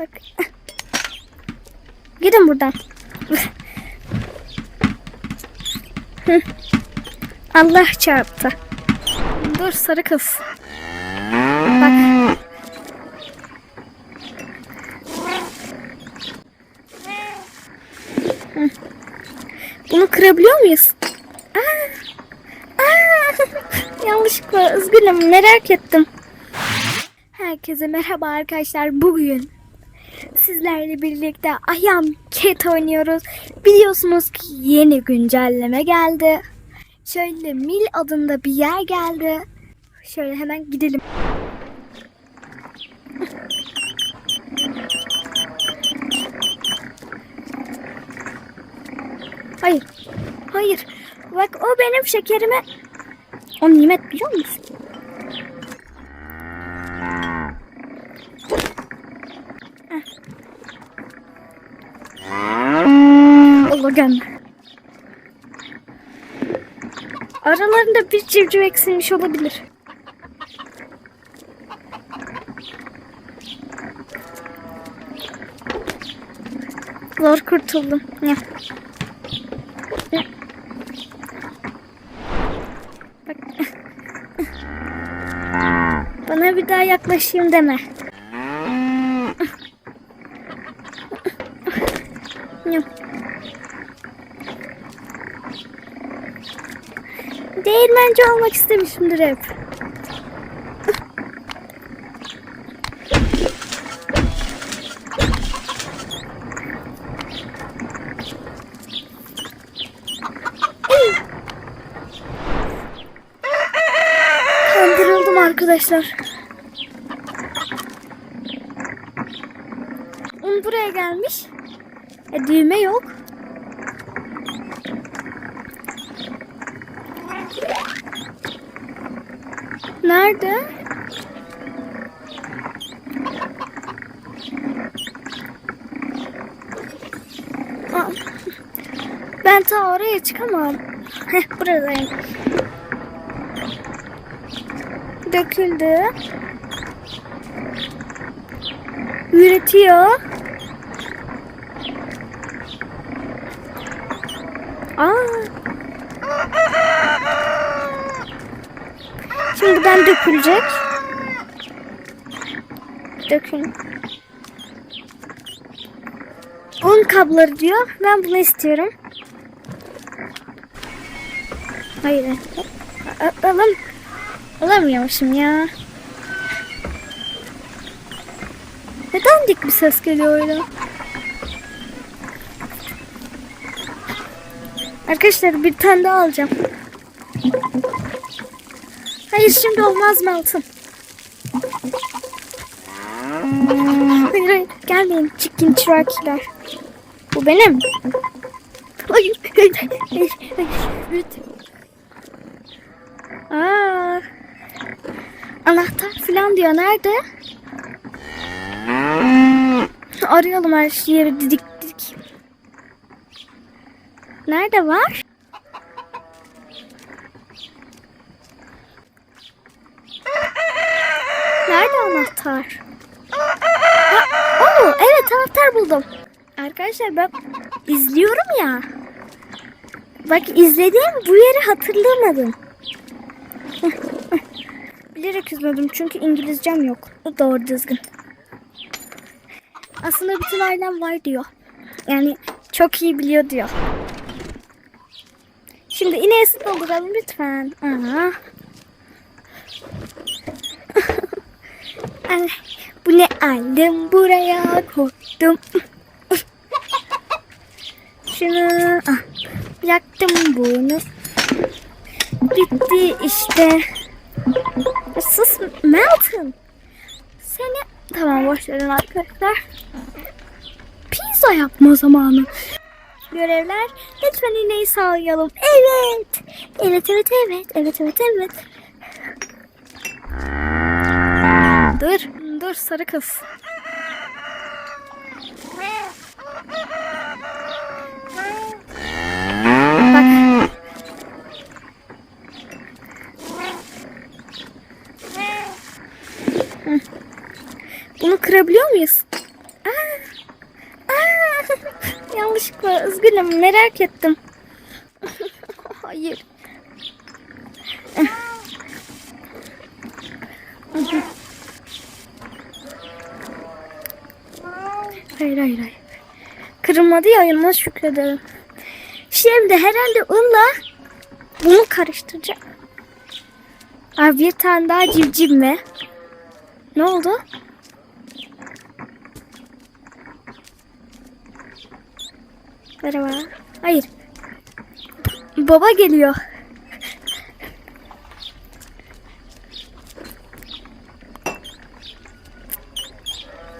Bak. Gidin buradan. Allah çarptı. Dur sarı kız. Bak. Bunu kırabiliyor muyuz? Aa! Aa! Yanlışlıkla üzgünüm merak ettim. Herkese merhaba arkadaşlar. Bugün sizlerle birlikte Ayam Cat oynuyoruz. Biliyorsunuz ki yeni güncelleme geldi. Şöyle Mil adında bir yer geldi. Şöyle hemen gidelim. Hayır. Hayır. Bak o benim şekerime. O nimet biliyor musun? Gelme. Aralarında bir civciv eksilmiş olabilir. Zor kurtuldum. Ya. Bana bir daha yaklaşayım deme. Değirmenci olmak istemişimdir hep. Kandırıldım arkadaşlar. Un buraya gelmiş. E, düğme yok. Nerede? Ben ta oraya çıkamam. Heh buradayım. Döküldü. Üretiyor. Aa. Şimdi ben dökülecek. Dökün. Un kabları diyor. Ben bunu istiyorum. Hayır. A- Alam alamıyormuşum ya. Neden dik bir ses geliyor öyle? Arkadaşlar bir tane daha alacağım. Hayır şimdi olmaz mı altın? Hayır hayır gelmeyin chicken chirakiler. Bu benim. Hayır hayır hayır hayır. Anahtar falan diyor. Nerede? Arayalım her şeyi didik didik. Nerede var? Nerede anahtar? Ha, oo, evet anahtar buldum. Arkadaşlar ben izliyorum ya. Bak izlediğim bu yeri hatırlamadım. Bilerek üzmedim çünkü İngilizcem yok. Doğru düzgün. Aslında bütün ailem var diyor. Yani çok iyi biliyor diyor. Şimdi ineği dolduralım lütfen. Aha. Ay, bu ne aldım buraya koydum. Şunu ah, yaktım bunu. Bitti işte. Sus Melton. Seni tamam boş verin arkadaşlar. Pizza yapma zamanı. Görevler lütfen ineği sağlayalım. Evet. Evet evet evet. Evet evet evet. Dur. Dur sarı kız. Bak. Bunu kırabiliyor muyuz? Aa, aa, yanlışlıkla üzgünüm merak ettim. Hayır. Hayır hayır. Kırılmadı ya yanına şükrederim. Şimdi herhalde unla bunu karıştıracağım. Abi bir tane daha civciv mi? Ne oldu? Merhaba. Hayır. Baba geliyor.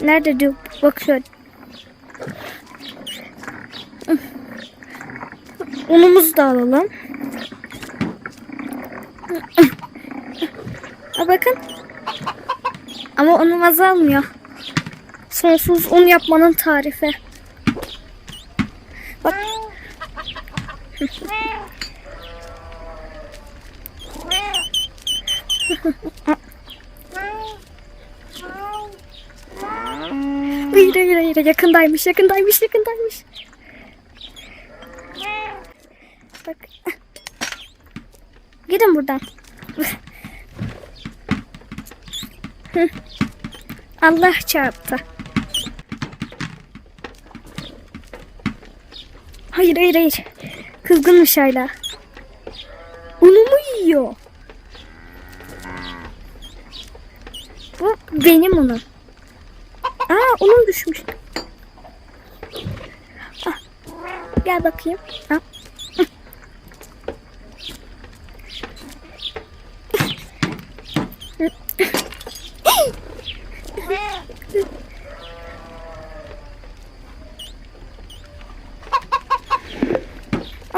Nerede diyor? Bakıyor. Unumuzu da alalım. Ha bakın. Ama unum azalmıyor. Sonsuz un yapmanın tarifi. Bak. Hayır hayır hayır yakındaymış yakındaymış yakındaymış. Bak. Gidin buradan. Allah çarptı. Hayır hayır hayır. Kızgınmış hala. Unumu yiyor. Bu benim unum. Aa unum düşmüş. Ah, Gel bakayım. Ah.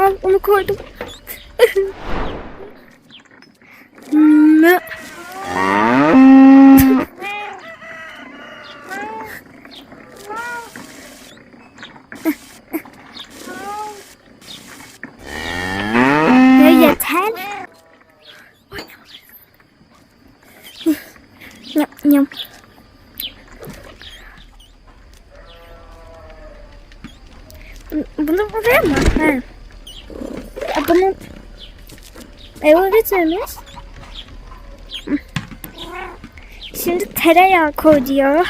Al onu koydum. Mö. Ya yeter. Yam yam. Bunu buraya mı? He. Ya Bunu demiş. Şimdi tereyağı koy diyor.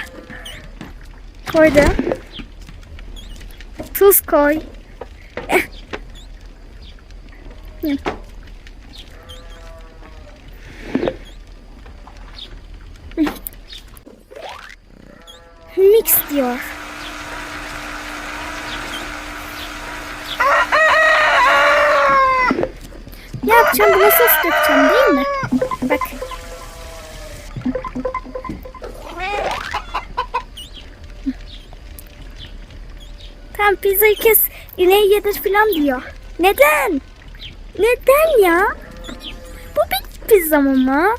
Koydum. Tuz koy. Mix diyor. Yapacağım? Buna sos dökeceğim değil mi? Bak. Tamam pizzayı kes, ineği yedir falan diyor. Neden? Neden ya? Bu benim pizzam ama.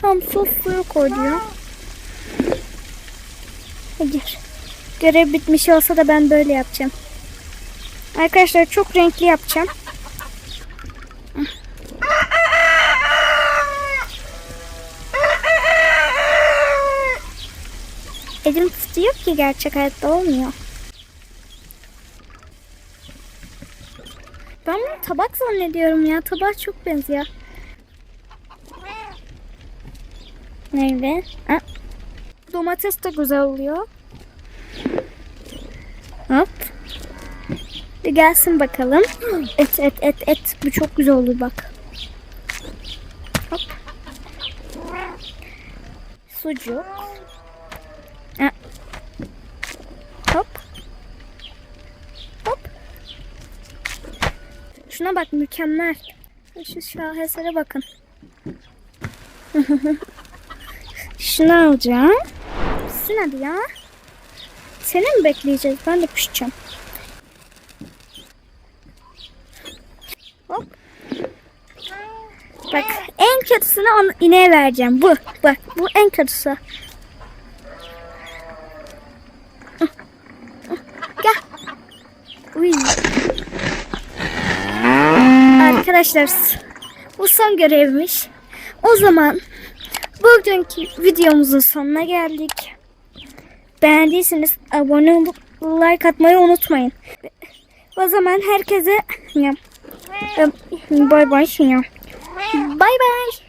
Tamam sos suyu koy diyor. Hayır. Görev bitmiş olsa da ben böyle yapacağım. Arkadaşlar çok renkli yapacağım. Elim tutuyor ki gerçek hayatta olmuyor. Ben bunu tabak zannediyorum ya. Tabağa çok benziyor. Nerede? Ha. Domates de güzel oluyor. Hop. Bir gelsin bakalım. Et et et et. Bu çok güzel olur bak. Hop. Sucuk. Ha. Hop. Hop. Şuna bak mükemmel. Şu şahesere bakın. Şunu alacağım. Pişsin hadi ya. Seni mi bekleyeceğiz? Ben de pişeceğim. Hop. Bak en kötüsünü onu ineğe vereceğim. Bu. Bak bu en kötüsü. Gel. Uy. Arkadaşlar bu son görevmiş. O zaman bugünkü videomuzun sonuna geldik. Beğendiyseniz abone olup like atmayı unutmayın. O zaman herkese bay bay. Bay bay.